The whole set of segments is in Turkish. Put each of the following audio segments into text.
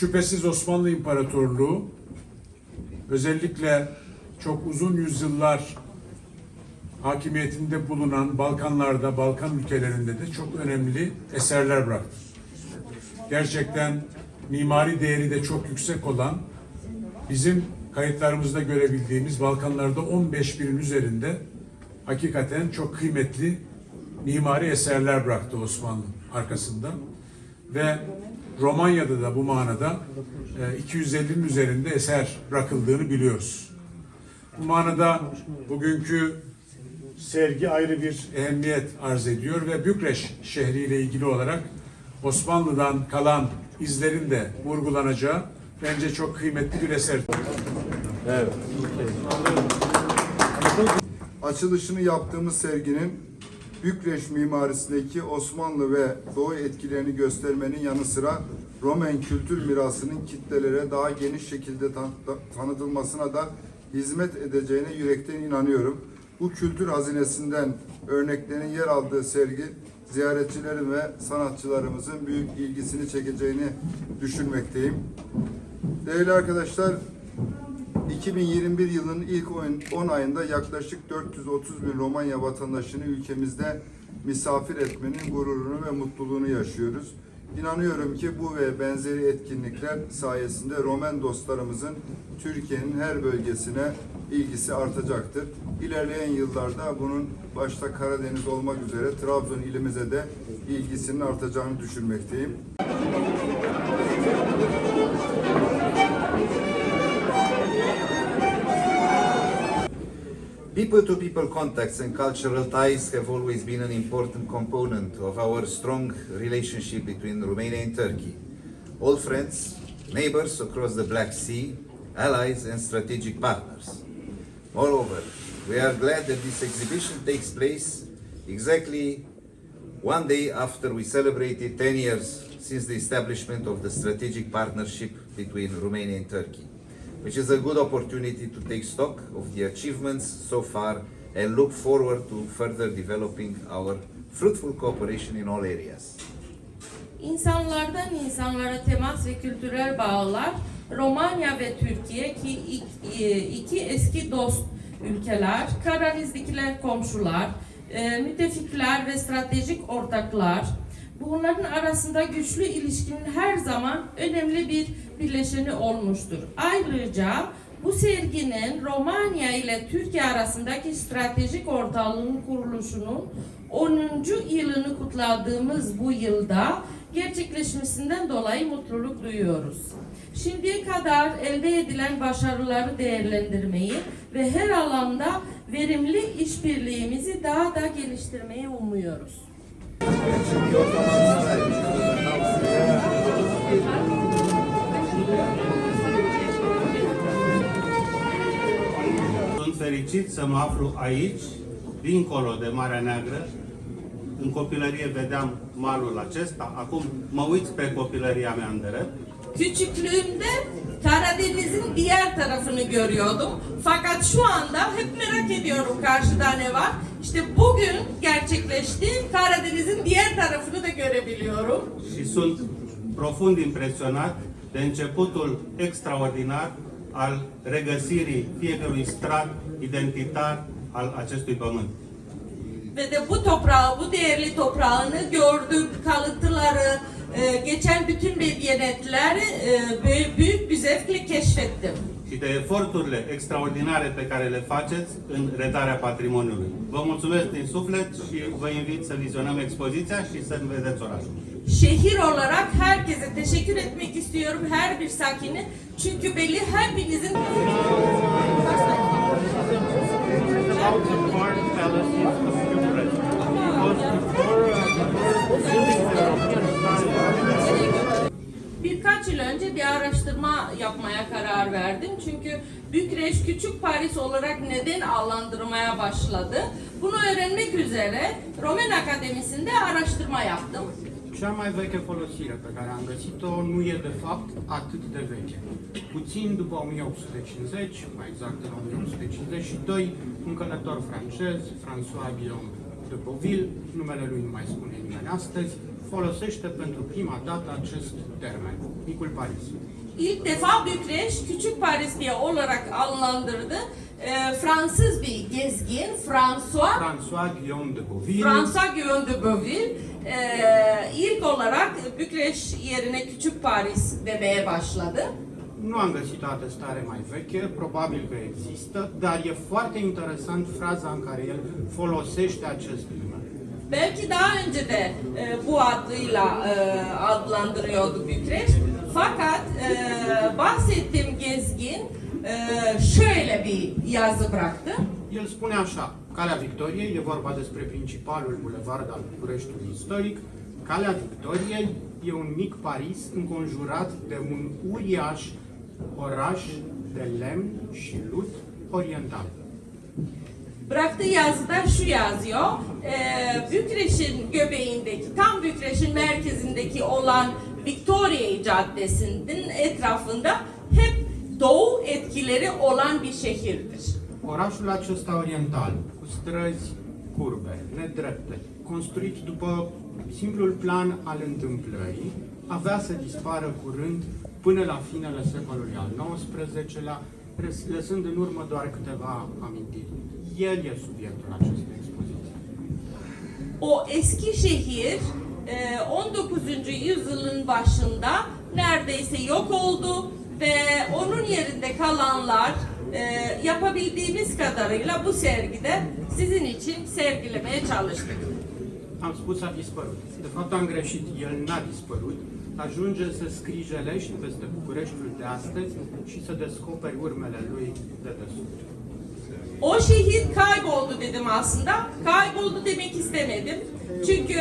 Şüphesiz Osmanlı İmparatorluğu özellikle çok uzun yüzyıllar hakimiyetinde bulunan Balkanlarda, Balkan ülkelerinde de çok önemli eserler bıraktı. Gerçekten mimari değeri de çok yüksek olan bizim kayıtlarımızda görebildiğimiz Balkanlarda 15 binin üzerinde hakikaten çok kıymetli mimari eserler bıraktı Osmanlı arkasında. Ve Romanya'da da bu manada e, 250'nin üzerinde eser bırakıldığını biliyoruz. Bu manada bugünkü sergi ayrı bir ehemmiyet arz ediyor ve Bükreş şehriyle ilgili olarak Osmanlı'dan kalan izlerin de vurgulanacağı bence çok kıymetli bir eser. Açılışını yaptığımız serginin Bükreş mimarisindeki Osmanlı ve Doğu etkilerini göstermenin yanı sıra Romen kültür mirasının kitlelere daha geniş şekilde tan- tanıtılmasına da hizmet edeceğine yürekten inanıyorum. Bu kültür hazinesinden örneklerin yer aldığı sergi ziyaretçilerin ve sanatçılarımızın büyük ilgisini çekeceğini düşünmekteyim. Değerli arkadaşlar, 2021 yılının ilk 10 ayında yaklaşık 430 bin Romanya vatandaşını ülkemizde misafir etmenin gururunu ve mutluluğunu yaşıyoruz. İnanıyorum ki bu ve benzeri etkinlikler sayesinde Romen dostlarımızın Türkiye'nin her bölgesine ilgisi artacaktır. İlerleyen yıllarda bunun başta Karadeniz olmak üzere Trabzon ilimize de ilgisinin artacağını düşünmekteyim. People-to-people contacts and cultural ties have always been an important component of our strong relationship between Romania and Turkey. All friends, neighbors across the Black Sea, allies and strategic partners. Moreover, we are glad that this exhibition takes place exactly one day after we celebrated 10 years since the establishment of the strategic partnership between Romania and Turkey, which is a good opportunity to take stock of the achievements so far and look forward to further developing our fruitful cooperation in all areas. İnsanlardan insanlara temas ve kültürel bağlar Romanya ve Türkiye ki iki, iki eski dost ülkeler, Karadeniz'dekiler komşular, e, müttefikler ve stratejik ortaklar. Bunların arasında güçlü ilişkinin her zaman önemli bir birleşeni olmuştur. Ayrıca bu serginin Romanya ile Türkiye arasındaki stratejik ortaklığın kuruluşunun 10. yılını kutladığımız bu yılda gerçekleşmesinden dolayı mutluluk duyuyoruz. Şimdiye kadar elde edilen başarıları değerlendirmeyi ve her alanda verimli işbirliğimizi daha da geliştirmeyi umuyoruz. Sunt fericit să mă aflu aici, dincolo de Marea Neagră. În copilărie vedeam malul acesta, acum mă uit pe copilăria mea în. Küçüklüğümde Karadeniz'in diğer tarafını görüyordum. Fakat şu anda hep merak ediyorum karşıda ne var. İşte bugün gerçekleşti. Karadeniz'in diğer tarafını da görebiliyorum. și sunt profund impresionat de începutul extraordinar al regăsirii fiecărui strat identitar al acestui pământ. Ve de bu toprağı, bu değerli toprağını gördüm, kalıntıları, e, geçen bütün medeniyetleri e, büyük bir zevkle keşfettim. Și de eforturile extraordinare pe care le faceți în redarea patrimoniului. Vă mulțumesc din suflet și vă invit să vizionăm expoziția și să vedeți orașul. Şehir olarak herkese teşekkür etmek istiyorum, her bir sakini. Çünkü belli hepinizin... Birkaç yıl önce bir araştırma yapmaya karar verdim. Çünkü Bükreş küçük Paris olarak neden adlandırmaya başladı? Bunu öğrenmek üzere Roman Akademisi'nde araştırma yaptım. Cea mai veche folosire pe care am găsit-o nu e de fapt atât de veche. Puțin după 1850, mai exact în 1852, un călător francez, François Guillaume de Beauville, numele lui nu mai spune nimeni astăzi, folosește pentru prima dată acest termen, Micul Paris. İlk defa Bükreş Küçük Paris diye olarak adlandırdı. Ee, Fransız bir gezgin François François Guillaume de Beauville, François Guillaume de Beauville e, ilk olarak Bükreş yerine Küçük Paris demeye başladı. nu am găsit o atestare mai veche, probabil că există, dar e foarte interesant fraza în care el folosește acest. Belki daha önce de e, bu adıyla e, adlandırıyordu Bükreş. Fakat e, bahsettiğim gezgin e, şöyle bir yazı bıraktı. El spune așa, Calea Victoriei, e vorba despre principalul bulevard al Bucureștiului istoric, Calea Victoriei e un mic Paris înconjurat de un uriaș oraș de lemn și lut oriental. Bıraktığı yazıda şu yazıyor. E, Bükreş'in göbeğindeki, tam Bükreş'in merkezindeki olan Victoria Caddesi'nin etrafında hep doğu etkileri olan bir şehirdir. Orașul acesta oriental, cu străzi curbe, nedrepte, construit după simplul plan al întâmplării, avea să dispară curând până la finele secolului al XIX-lea, lăsând în urmă doar câteva amintiri. El e subiectul expoziții. O eski şehir e, 19. yüzyılın başında neredeyse yok oldu ve onun yerinde kalanlar e, yapabildiğimiz kadarıyla bu sergide sizin için sergilemeye çalıştık. Am spus a dispărut. De fapt am greșit, el n-a dispărut. Ajunge să scrijelești peste Bucureștiul de astăzi și să descoperi urmele lui de desubt. O şehir kayboldu dedim aslında. Kayboldu demek istemedim. Çünkü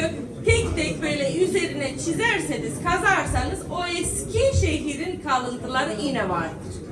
tek tek böyle üzerine çizerseniz, kazarsanız o eski şehrin kalıntıları yine vardır.